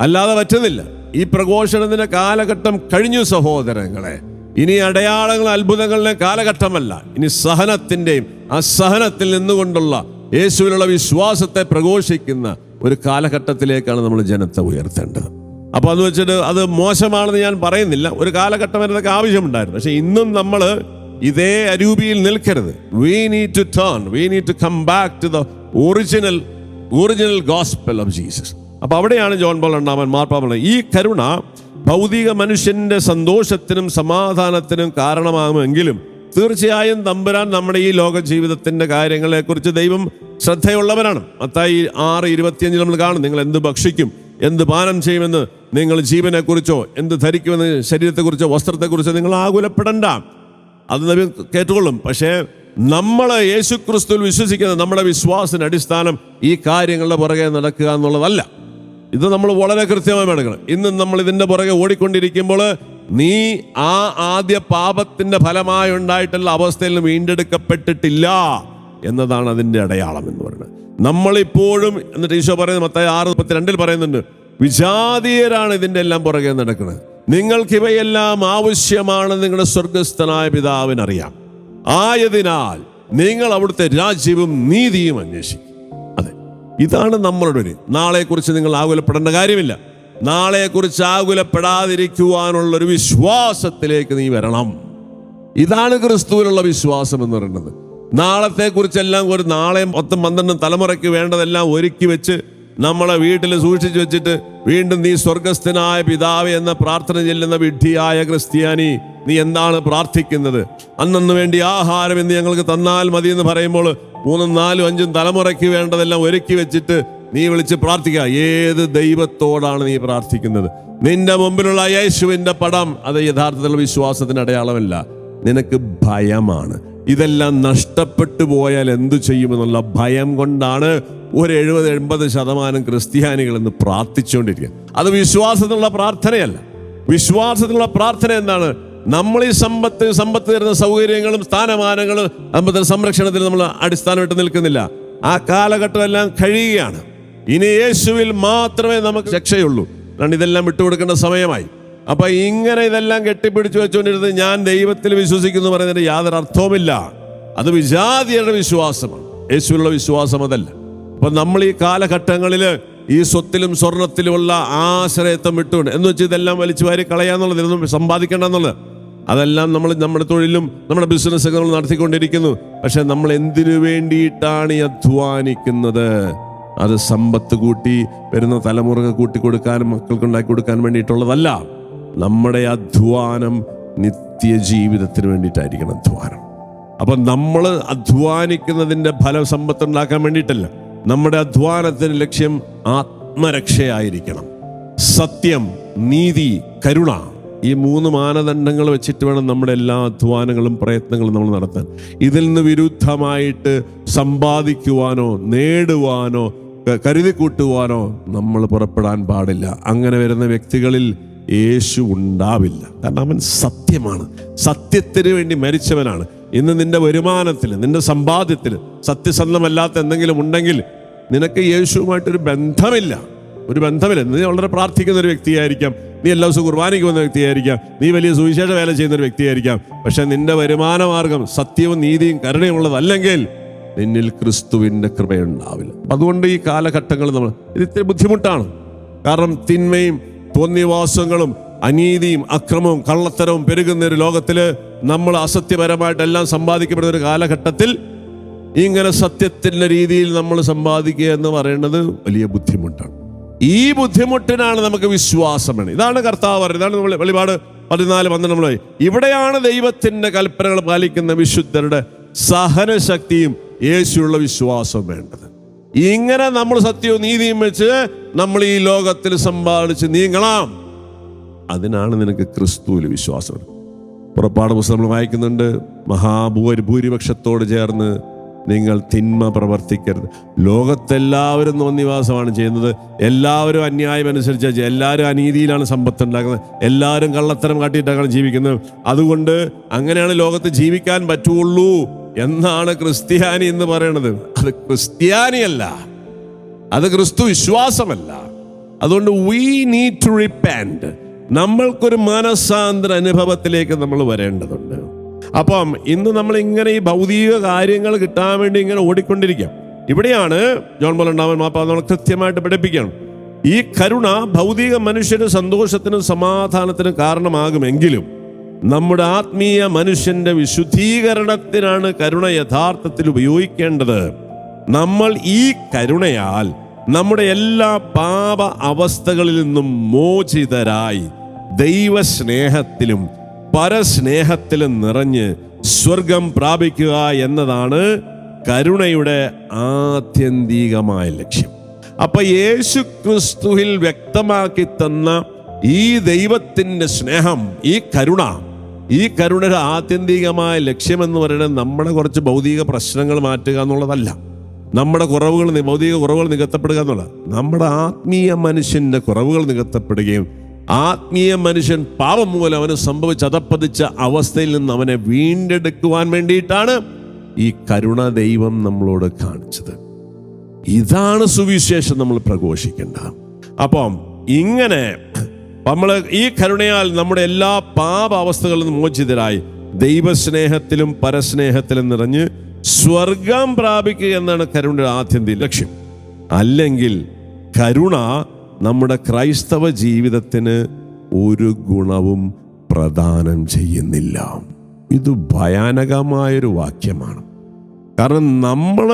അല്ലാതെ പറ്റുന്നില്ല. ഈ പ്രഘോഷണത്തിന്റെ കാലഘട്ടം കഴിഞ്ഞു സഹോദരങ്ങളെ. ഇനി അടയാളങ്ങൾ അത്ഭുതങ്ങളുടെ കാലഘട്ടമല്ല. ഇനി സഹനത്തിന്റെയും ആ സഹനത്തിൽ നിന്നുകൊണ്ടുള്ള യേശുവിലുള്ള വിശ്വാസത്തെ പ്രഘോഷിക്കുന്ന ഒരു കാലഘട്ടത്തിലേക്കാണ് നമ്മൾ ജനത്തെ ഉയർത്തേണ്ടത്. അപ്പൊ അത് വെച്ചിട്ട് അത് മോശമാണെന്ന് ഞാൻ പറയുന്നില്ല. ഒരു കാലഘട്ടം വരെ ആവശ്യമുണ്ടായിരുന്നു. പക്ഷെ ഇന്നും നമ്മൾ ഇതേ അരൂപിയിൽ നിൽക്കരുത്. We need to turn we need to come back to the original original gospel of Jesus അപ്പോൾ അവിടെയാണ് ജോൺ ബോൾ രണ്ടാമൻ മാർപ്പാപ്പ ഈ കരുണ ഭൗതിക മനുഷ്യന്റെ സന്തോഷത്തിനും സമാധാനത്തിനും കാരണമാകുമെങ്കിലും തീർച്ചയായും തമ്പുരാൻ നമ്മുടെ ഈ ലോക ജീവിതത്തിന്റെ കാര്യങ്ങളെക്കുറിച്ച് ദൈവം ശ്രദ്ധയുള്ളവരാണ് മത്തായി ആറ് ഇരുപത്തിയഞ്ചിൽ നമ്മൾ കാണും നിങ്ങൾ എന്ത് ഭക്ഷിക്കും എന്ത് പാനം ചെയ്യുമെന്ന് നിങ്ങൾ ജീവനെക്കുറിച്ചോ എന്ത് ധരിക്കുമെന്ന് ശരീരത്തെക്കുറിച്ചോ വസ്ത്രത്തെക്കുറിച്ചോ നിങ്ങൾ ആകുലപ്പെടണ്ട. അത് നബി കേട്ടുകൊള്ളും. പക്ഷേ നമ്മൾ യേശുക്രിസ്തുവിൽ വിശ്വസിക്കുന്ന നമ്മുടെ വിശ്വാസത്തിന്റെ അടിസ്ഥാനം ഈ കാര്യങ്ങളുടെ പുറകെ നടക്കുക എന്നുള്ളതല്ല. ഇത് നമ്മൾ വളരെ കൃത്യമായി എടുക്കണം ഇന്ന് നമ്മൾ ഇതിന്റെ പുറകെ ഓടിക്കൊണ്ടിരിക്കുമ്പോൾ നീ ആ ആദ്യ പാപത്തിന്റെ ഫലമായി ഉണ്ടായിട്ടുള്ള അവസ്ഥയിൽ നിന്ന് വീണ്ടെടുക്കപ്പെട്ടിട്ടില്ല എന്നതാണ് അതിന്റെ അടയാളം എന്ന് പറയുന്നത്. നമ്മളിപ്പോഴും എന്നിട്ട് ഈശോ പറയുന്നത് മത്തായി ആറ് മുപ്പത്തിരണ്ടിൽ പറയുന്നുണ്ട് വിജാതീയരാണ് ഇതിന്റെ എല്ലാം പുറകെ നടക്കുന്നത്. നിങ്ങൾക്ക് ഇവയെല്ലാം ആവശ്യമാണ് നിങ്ങളുടെ സ്വർഗസ്ഥനായ പിതാവിനറിയാം. ആയതിനാൽ നിങ്ങൾ അവിടുത്തെ രാജ്യവും നീതിയും അന്വേഷിക്കും. ഇതാണ് നമ്മളുടെ ഒരു നാളെക്കുറിച്ച് നിങ്ങൾ ആകുലപ്പെടേണ്ട കാര്യമില്ല. നാളെക്കുറിച്ച് ആകുലപ്പെടാതിരിക്കുവാനുള്ള ഒരു വിശ്വാസത്തിലേക്ക് നീ വരണം. ഇതാണ് ക്രിസ്തുവിലുള്ള വിശ്വാസം എന്ന് പറയുന്നത്. നാളത്തെക്കുറിച്ചെല്ലാം ഒരു നാളെയും പത്തും പന്ത്രണ്ടും തലമുറയ്ക്ക് വേണ്ടതെല്ലാം ഒരുക്കി വെച്ച് നമ്മളെ വീട്ടിൽ സൂക്ഷിച്ചു വെച്ചിട്ട് വീണ്ടും നീ സ്വർഗസ്ഥനായ പിതാവ് എന്ന പ്രാർത്ഥന ചെല്ലുന്ന വിഡ്ഢിയായ ക്രിസ്ത്യാനി നീ എന്താണ് പ്രാർത്ഥിക്കുന്നത്? അന്നു വേണ്ടി ആഹാരം എന്ന് ഞങ്ങൾക്ക് തന്നാൽ മതി എന്ന് പറയുമ്പോൾ മൂന്നും നാലും അഞ്ചും തലമുറയ്ക്ക് വേണ്ടതെല്ലാം ഒരുക്കി വെച്ചിട്ട് നീ വിളിച്ച് പ്രാർത്ഥിക്കുക. ഏത് ദൈവത്തോടാണ് നീ പ്രാർത്ഥിക്കുന്നത്? നിന്റെ മുമ്പിലുള്ള യേശുവിന്റെ പടം അത് യഥാർത്ഥത്തിലുള്ള വിശ്വാസത്തിന് അടയാളമല്ല. നിനക്ക് ഭയമാണ്. ഇതെല്ലാം നഷ്ടപ്പെട്ടു പോയാൽ എന്തു ചെയ്യുമെന്നുള്ള ഭയം കൊണ്ടാണ് ഒരു എഴുപത് എൺപത് ശതമാനം ക്രിസ്ത്യാനികൾ ഇന്ന് പ്രാർത്ഥിച്ചുകൊണ്ടിരിക്കുക അത് വിശ്വാസത്തിനുള്ള പ്രാർത്ഥനയല്ല. വിശ്വാസത്തിനുള്ള പ്രാർത്ഥന എന്താണ്? നമ്മൾ ഈ സമ്പത്ത് സമ്പത്ത് തരുന്ന സൗകര്യങ്ങളും സ്ഥാനമാനങ്ങളും നമ്മുടെ സംരക്ഷണത്തിൽ നമ്മൾ അടിസ്ഥാനമായിട്ട് നിൽക്കുന്നില്ല. ആ കാലഘട്ടം എല്ലാം കഴിയുകയാണ്. ഇനി യേശുവിൽ മാത്രമേ നമുക്ക് രക്ഷയുള്ളൂ. കാരണം ഇതെല്ലാം വിട്ടുകൊടുക്കേണ്ട സമയമായി. അപ്പൊ ഇങ്ങനെ ഇതെല്ലാം കെട്ടിപ്പിടിച്ചു വെച്ചുകൊണ്ടിരുന്നത് ഞാൻ ദൈവത്തിൽ വിശ്വസിക്കുന്നു പറയുന്നതിന് യാതൊരു അർത്ഥവുമില്ല. അത് വിജാതിയുടെ വിശ്വാസമാണ്. യേശുവിലുള്ള വിശ്വാസം അതല്ല. അപ്പൊ നമ്മൾ ഈ കാലഘട്ടങ്ങളിൽ ഈ സ്വത്തിലും സ്വർണത്തിലുമുള്ള ആശ്രയത്വം വിട്ടുകൊണ്ട് എന്ന് വെച്ച് ഇതെല്ലാം വലിച്ചു വാരി കളയാന്നുള്ളത് ഇതൊന്നും സമ്പാദിക്കേണ്ട എന്നുള്ളത് അതെല്ലാം നമ്മൾ നമ്മുടെ തൊഴിലും നമ്മുടെ ബിസിനസ്സൊക്കെ നമ്മൾ നടത്തിക്കൊണ്ടിരിക്കുന്നു. പക്ഷെ നമ്മൾ എന്തിനു വേണ്ടിയിട്ടാണ് ഈ അധ്വാനിക്കുന്നത്? അത് സമ്പത്ത് കൂട്ടി വരുന്ന തലമുറകൾ കൂട്ടി കൊടുക്കാനും മക്കൾക്ക് ഉണ്ടാക്കി കൊടുക്കാൻ വേണ്ടിയിട്ടുള്ളതല്ല. നമ്മുടെ അധ്വാനം നിത്യജീവിതത്തിന് വേണ്ടിയിട്ടായിരിക്കണം അധ്വാനം. അപ്പം നമ്മൾ അധ്വാനിക്കുന്നതിന്റെ ഫലം സമ്പത്ത് ഉണ്ടാക്കാൻ വേണ്ടിയിട്ടല്ല. നമ്മുടെ അധ്വാനത്തിന് ലക്ഷ്യം ആത്മരക്ഷയായിരിക്കണം. സത്യം നീതി കരുണ ഈ മൂന്ന് മാനദണ്ഡങ്ങൾ വെച്ചിട്ട് വേണം നമ്മുടെ എല്ലാ അധ്വാനങ്ങളും പ്രയത്നങ്ങളും നമ്മൾ നടത്താൻ. ഇതിൽ നിന്ന് വിരുദ്ധമായിട്ട് സമ്പാദിക്കുവാനോ നേടുവാനോ കരുതി കൂട്ടുവാനോ നമ്മൾ പുറപ്പെടാൻ പാടില്ല. അങ്ങനെ വരുന്ന വ്യക്തികളിൽ യേശു ഉണ്ടാവില്ല. കാരണം അവൻ സത്യമാണ്. സത്യത്തിന് വേണ്ടി മരിച്ചവനാണ്. ഇന്ന് നിന്റെ വരുമാനത്തിൽ നിന്റെ സമ്പാദ്യത്തിൽ സത്യസന്ധമല്ലാത്ത എന്തെങ്കിലും ഉണ്ടെങ്കിൽ നിനക്ക് യേശുവുമായിട്ടൊരു ബന്ധമില്ല. ഒരു ബന്ധമില്ല. നീ വളരെ പ്രാർത്ഥിക്കുന്ന ഒരു വ്യക്തിയായിരിക്കാം. നീ എല്ലാ ദിവസവും കുർബാനയ്ക്ക് വന്ന വ്യക്തിയായിരിക്കാം. നീ വലിയ സുവിശേഷ വേല ചെയ്യുന്ന ഒരു വ്യക്തിയായിരിക്കാം. പക്ഷെ നിന്റെ വരുമാനമാർഗം സത്യവും നീതിയും കരുണയും ഉള്ളതല്ലെങ്കിൽ നിന്നിൽ ക്രിസ്തുവിന്റെ കൃപയുണ്ടാവില്ല. അതുകൊണ്ട് ഈ കാലഘട്ടങ്ങൾ നമ്മൾ ഇത് ഇത്തിരി ബുദ്ധിമുട്ടാണ്. കാരണം തിന്മയും തോന്നിവാസങ്ങളും അനീതിയും അക്രമവും കള്ളത്തരവും പെരുകുന്ന ഒരു ലോകത്തിൽ നമ്മൾ അസത്യപരമായിട്ടെല്ലാം സമ്പാദിക്കപ്പെടുന്ന ഒരു കാലഘട്ടത്തിൽ ഇങ്ങനെ സത്യത്തിന്റെ രീതിയിൽ നമ്മൾ സമ്പാദിക്കുക എന്ന് പറയുന്നത് വലിയ ബുദ്ധിമുട്ടാണ്. ഈ ബുദ്ധിമുട്ടിനാണ് നമുക്ക് വിശ്വാസം ഇതാണ് കർത്താവ് ഇതാണ് നമ്മൾ വെളിപാട് പതിനാല് പന്ത്രണ്ട് ഇവിടെയാണ് ദൈവത്തിന്റെ കൽപ്പനകൾ പാലിക്കുന്ന വിശുദ്ധരുടെ സഹനശക്തിയും യേശുള്ള വിശ്വാസവും വേണ്ടത്. ഇങ്ങനെ നമ്മൾ സത്യവും നീതിയും വെച്ച് നമ്മൾ ഈ ലോകത്തിൽ സമ്പാദിച്ച് നീങ്ങണം. അതിനാണ് നിനക്ക് ക്രിസ്തുവിൽ വിശ്വാസം. പുറപ്പാട് പുസ്തകം നമ്മൾ വായിക്കുന്നുണ്ട്. മഹാഭൂരി ഭൂരിപക്ഷത്തോട് ചേർന്ന് നിങ്ങൾ തിന്മ പ്രവർത്തിക്കരുത്. ലോകത്തെല്ലാവരും നോന്നിവാസമാണ് ചെയ്യുന്നത്. എല്ലാവരും അന്യായം അനുസരിച്ച് എല്ലാവരും അനീതിയിലാണ് സമ്പത്ത് ഉണ്ടാക്കുന്നത്. എല്ലാവരും കള്ളത്തരം കാട്ടിയിട്ടാണ് ജീവിക്കുന്നത്. അതുകൊണ്ട് അങ്ങനെയാണ് ലോകത്ത് ജീവിക്കാൻ പറ്റുള്ളൂ എന്നാണ് ക്രിസ്ത്യാനി എന്ന് പറയുന്നത് അത് ക്രിസ്ത്യാനിയല്ല. അത് ക്രിസ്തു വിശ്വാസമല്ല. അതുകൊണ്ട് വി നീഡ് ടു റിപ്പാൻഡ് നമ്മൾക്കൊരു മനസാന്തര അനുഭവത്തിലേക്ക് നമ്മൾ വരേണ്ടതുണ്ട്. അപ്പം ഇന്ന് നമ്മൾ ഇങ്ങനെ ഈ ഭൗതിക കാര്യങ്ങൾ കിട്ടാൻ വേണ്ടി ഇങ്ങനെ ഓടിക്കൊണ്ടിരിക്കാം. ഇവിടെയാണ് ജോൺ മോലുണ്ടാവൻ മാപ്പ നമ്മൾ കൃത്യമായിട്ട് പഠിപ്പിക്കണം. ഈ കരുണ ഭൗതിക മനുഷ്യന് സന്തോഷത്തിനും സമാധാനത്തിനും കാരണമാകുമെങ്കിലും നമ്മുടെ ആത്മീയ മനുഷ്യന്റെ വിശുദ്ധീകരണത്തിനാണ് കരുണ യഥാർത്ഥത്തിൽ ഉപയോഗിക്കേണ്ടത്. നമ്മൾ ഈ കരുണയാൽ നമ്മുടെ എല്ലാ പാപ അവസ്ഥകളിൽ നിന്നും മോചിതരായി ദൈവസ്നേഹത്തിലും പരസ്നേഹത്തിലും നിറഞ്ഞ് സ്വർഗം പ്രാപിക്കുക എന്നതാണ് കരുണയുടെ ആത്യന്തികമായ ലക്ഷ്യം. അപ്പൊ യേശു ക്രിസ്തുവിൽ വ്യക്തമാക്കി തന്ന ഈ ദൈവത്തിന്റെ സ്നേഹം ഈ കരുണ ഈ കരുണയുടെ ആത്യന്തികമായ ലക്ഷ്യമെന്ന് പറയുന്നത് നമ്മുടെ കുറച്ച് ഭൗതിക പ്രശ്നങ്ങൾ മാറ്റുക എന്നുള്ളതല്ല. നമ്മുടെ കുറവുകൾ ഭൗതിക കുറവുകൾ നികത്തപ്പെടുക എന്നുള്ളത് നമ്മുടെ ആത്മീയ മനുഷ്യന്റെ കുറവുകൾ നികത്തപ്പെടുകയും ആത്മീയ മനുഷ്യൻ പാപം മൂലം അവന് സംഭവിച്ച് അതപ്പതിച്ച അവസ്ഥയിൽ നിന്ന് അവനെ വീണ്ടെടുക്കുവാൻ വേണ്ടിയിട്ടാണ് ഈ കരുണ ദൈവം നമ്മളോട് കാണിച്ചത്. ഇതാണ് സുവിശേഷം നമ്മൾ പ്രഘോഷിക്കേണ്ട. അപ്പം ഇങ്ങനെ നമ്മൾ ഈ കരുണയാൽ നമ്മുടെ എല്ലാ പാപ അവസ്ഥകളിൽ മോചിതരായി ദൈവസ്നേഹത്തിലും പരസ്നേഹത്തിലും നിറഞ്ഞ് സ്വർഗം പ്രാപിക്കുക എന്നാണ് കരുണയുടെ ആത്യന്തിക ലക്ഷ്യം. അല്ലെങ്കിൽ കരുണ നമ്മുടെ ക്രൈസ്തവ ജീവിതത്തിന് ഒരു ഗുണവും പ്രദാനം ചെയ്യുന്നില്ല. ഇത് ഭയാനകമായൊരു വാക്യമാണ്. കാരണം നമ്മൾ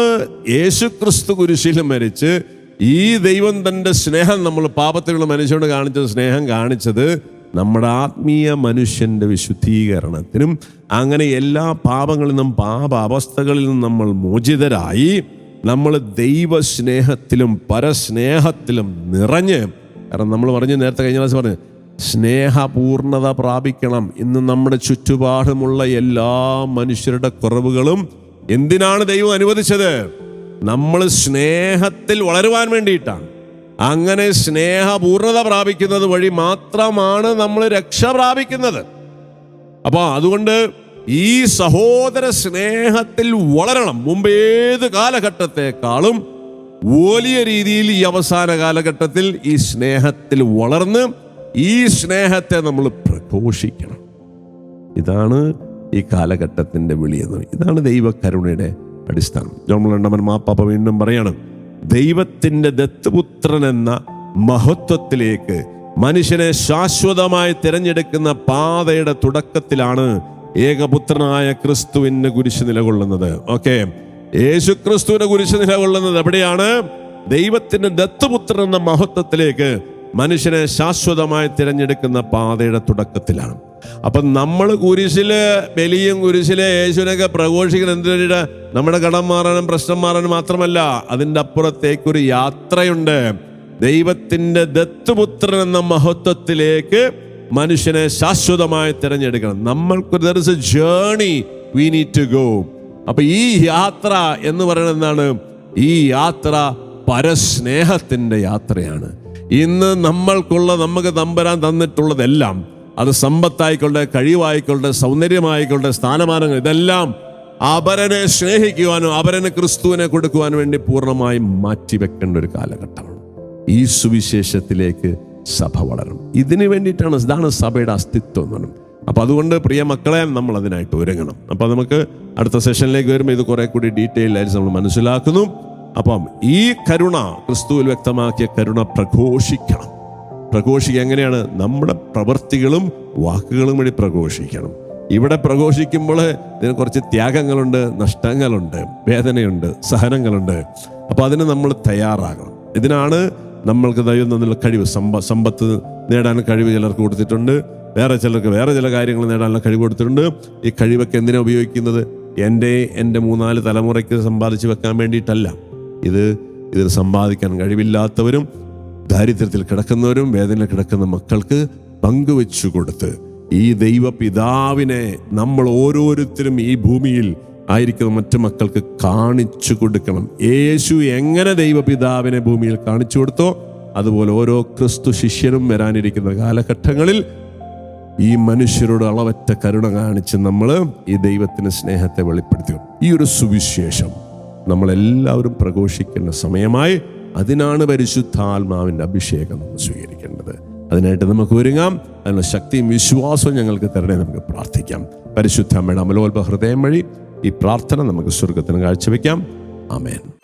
യേശുക്രിസ്തു കുരിശിൽ മരിച്ച് ഈ ദൈവം തന്റെ സ്നേഹം നമ്മൾ പാപത്തിലുള്ള മനുഷ്യനോട് കാണിച്ച സ്നേഹം കാണിച്ചത് നമ്മുടെ ആത്മീയ മനുഷ്യന്റെ വിശുദ്ധീകരണത്തിനും അങ്ങനെ എല്ലാ പാപങ്ങളിൽ നിന്നും പാപ അവസ്ഥകളിൽ നിന്നും നമ്മൾ മോചിതരായി നമ്മൾ ദൈവസ്നേഹത്തിലും പരസ്നേഹത്തിലും നിറഞ്ഞ് കാരണം നമ്മൾ പറഞ്ഞു നേരത്തെ കഴിഞ്ഞ ക്ലാസ് പറഞ്ഞു സ്നേഹപൂർണത പ്രാപിക്കണം. ഇന്ന് നമ്മുടെ ചുറ്റുപാടുമുള്ള എല്ലാ മനുഷ്യരുടെ കുറവുകളും എന്തിനാണ് ദൈവം അനുവദിച്ചത്? നമ്മൾ സ്നേഹത്തിൽ വളരുവാൻ വേണ്ടിയിട്ടാണ്. അങ്ങനെ സ്നേഹപൂർണത പ്രാപിക്കുന്നത് വഴി മാത്രമാണ് നമ്മൾ രക്ഷ പ്രാപിക്കുന്നത്. അപ്പോൾ അതുകൊണ്ട് ഈ സഹോദര സ്നേഹത്തിൽ വളരണം. മുമ്പ് ഏത് കാലഘട്ടത്തെക്കാളും വലിയ രീതിയിൽ ഈ അവസാന കാലഘട്ടത്തിൽ ഈ സ്നേഹത്തിൽ വളർന്ന് ഈ സ്നേഹത്തെ നമ്മൾ പ്രഘോഷിക്കണം. ഇതാണ് ഈ കാലഘട്ടത്തിന്റെ വിളിയെന്ന്. ഇതാണ് ദൈവ ഇതാണ് ദൈവകരുണയുടെ അടിസ്ഥാനം. ജോമലണ്ടമൻ മാപ്പാപ്പ വീണ്ടും പറയണം ദൈവത്തിന്റെ ദത്തുപുത്രൻ എന്ന മഹത്വത്തിലേക്ക് മനുഷ്യനെ ശാശ്വതമായി തിരഞ്ഞെടുക്കുന്ന പാതയുടെ തുടക്കത്തിലാണ് ഏകപുത്രനായ ക്രിസ്തുവിന് കുരിശ് നിലകൊള്ളുന്നത്. ഓക്കെ യേശു ക്രിസ്തുവിനെ കുരിശ് നിലകൊള്ളുന്നത് എവിടെയാണ്? ദൈവത്തിന്റെ ദത്തുപുത്രൻ എന്ന മഹത്വത്തിലേക്ക് മനുഷ്യനെ ശാശ്വതമായി തിരഞ്ഞെടുക്കുന്ന പാതയുടെ തുടക്കത്തിലാണ്. അപ്പൊ നമ്മൾ കുരിശിൽ ബലിയും കുരിശിലെ യേശുവിനൊക്കെ പ്രഘോഷിക്കുന്ന എന്തിനാ നമ്മുടെ കടം മാറാനും പ്രശ്നം മാറാനും മാത്രമല്ല അതിന്റെ അപ്പുറത്തേക്കൊരു യാത്രയുണ്ട്. ദൈവത്തിന്റെ ദത്തുപുത്രൻ എന്ന മഹത്വത്തിലേക്ക് മനുഷ്യനെ ശാശ്വതമായി തിരഞ്ഞെടുക്കണം. നമ്മൾക്ക് there's a journey we need to go അപ്പൊ ഈ യാത്ര എന്ന് പറയുന്നത് എന്താണ്? ഈ യാത്ര പരസ്നേഹത്തിന്റെ യാത്രയാണ്. ഇന്ന് നമ്മൾക്കുള്ള നമുക്ക് തമ്പരാൻ തന്നിട്ടുള്ളതെല്ലാം അത് സമ്പത്തായിക്കൊള്ളെ കഴിവായിക്കൊള്ളെ സൗന്ദര്യമായിക്കൊള്ളെ സ്ഥാനമാനങ്ങൾ ഇതെല്ലാം അപരനെ സ്നേഹിക്കുവാനും അപരന് ക്രിസ്തുവിനെ കൊടുക്കുവാനും വേണ്ടി പൂർണമായും മാറ്റിവെക്കേണ്ട ഒരു കാലഘട്ടമാണ്. ഈ സുവിശേഷത്തിലേക്ക് സഭ വളരണം. ഇതിനു വേണ്ടിയിട്ടാണ് ഇതാണ് സഭയുടെ അസ്തിത്വം എന്ന് പറയുന്നത് അപ്പൊ അതുകൊണ്ട് പ്രിയ മക്കളെ നമ്മൾ അതിനായിട്ട് ഒരുങ്ങണം. അപ്പൊ നമുക്ക് അടുത്ത സെഷനിലേക്ക് വരുമ്പോൾ ഇത് കുറെ കൂടി ഡീറ്റെയിൽ ആയിട്ട് നമ്മൾ മനസ്സിലാക്കുന്നു. അപ്പം ഈ കരുണ ക്രിസ്തുവിൽ വ്യക്തമാക്കിയ കരുണ പ്രഘോഷിക്കണം. പ്രഘോഷിക്കുക എങ്ങനെയാണ്? നമ്മുടെ പ്രവൃത്തികളും വാക്കുകളും വഴി പ്രഘോഷിക്കണം. ഇവിടെ പ്രഘോഷിക്കുമ്പോൾ ഇതിന് കുറച്ച് ത്യാഗങ്ങളുണ്ട് നഷ്ടങ്ങളുണ്ട് വേദനയുണ്ട് സഹനങ്ങളുണ്ട്. അപ്പോൾ അതിന് നമ്മൾ തയ്യാറാകണം. ഇതിനാണ് നമ്മൾക്ക് തന്നുള്ള കഴിവ് സമ്പ സമ്പത്ത് നേടാൻ കഴിവ് ചിലർക്ക് കൊടുത്തിട്ടുണ്ട്. വേറെ ചിലർക്ക് വേറെ ചില കാര്യങ്ങൾ നേടാനുള്ള കഴിവ് കൊടുത്തിട്ടുണ്ട്. ഈ കഴിവൊക്കെ എന്തിനാ ഉപയോഗിക്കുന്നത്? എന്റെ എന്റെ മൂന്നാൽ തലമുറയ്ക്ക് സമ്പാദിച്ച് വെക്കാൻ വേണ്ടിയിട്ടല്ല. ഇത് ഇത് സമ്പാദിക്കാൻ കഴിവില്ലാത്തവരും ദാരിദ്ര്യത്തിൽ കിടക്കുന്നവരും വേദനയിൽ കിടക്കുന്ന മക്കൾക്ക് പങ്കുവെച്ചു കൊടുത്ത് ഈ ദൈവപിതാവിനെ നമ്മൾ ഓരോരുത്തരും ഈ ഭൂമിയിൽ ആയിരിക്കുന്ന മറ്റു മക്കൾക്ക് കാണിച്ചു കൊടുക്കണം. യേശു എങ്ങനെ ദൈവപിതാവിനെ ഭൂമിയിൽ കാണിച്ചു കൊടുത്തോ അതുപോലെ ഓരോ ക്രിസ്തു ശിഷ്യനും വരാനിരിക്കുന്ന കാലഘട്ടങ്ങളിൽ ഈ മനുഷ്യരോട് അളവറ്റ കരുണ കാണിച്ച് നമ്മൾ ഈ ദൈവത്തിന് സ്നേഹത്തെ വെളിപ്പെടുത്തുക ഈ ഒരു സുവിശേഷം നമ്മളെല്ലാവരും പ്രഘോഷിക്കേണ്ട സമയമായി അതിനാണ് പരിശുദ്ധാത്മാവിന്റെ അഭിഷേകം നമ്മൾ സ്വീകരിക്കേണ്ടത്. അതിനായിട്ട് നമുക്ക് ഒരുങ്ങാം. അതിനുള്ള ശക്തിയും വിശ്വാസവും ഞങ്ങൾക്ക് തരണേ നമുക്ക് പ്രാർത്ഥിക്കാം. പരിശുദ്ധ അമ്മയുടെ അമലോത്ഭ ഹൃദയം വഴി ഈ പ്രാർത്ഥന നമുക്ക് സ്വർഗത്തിന് കാഴ്ചവെക്കാം. ആമേൻ.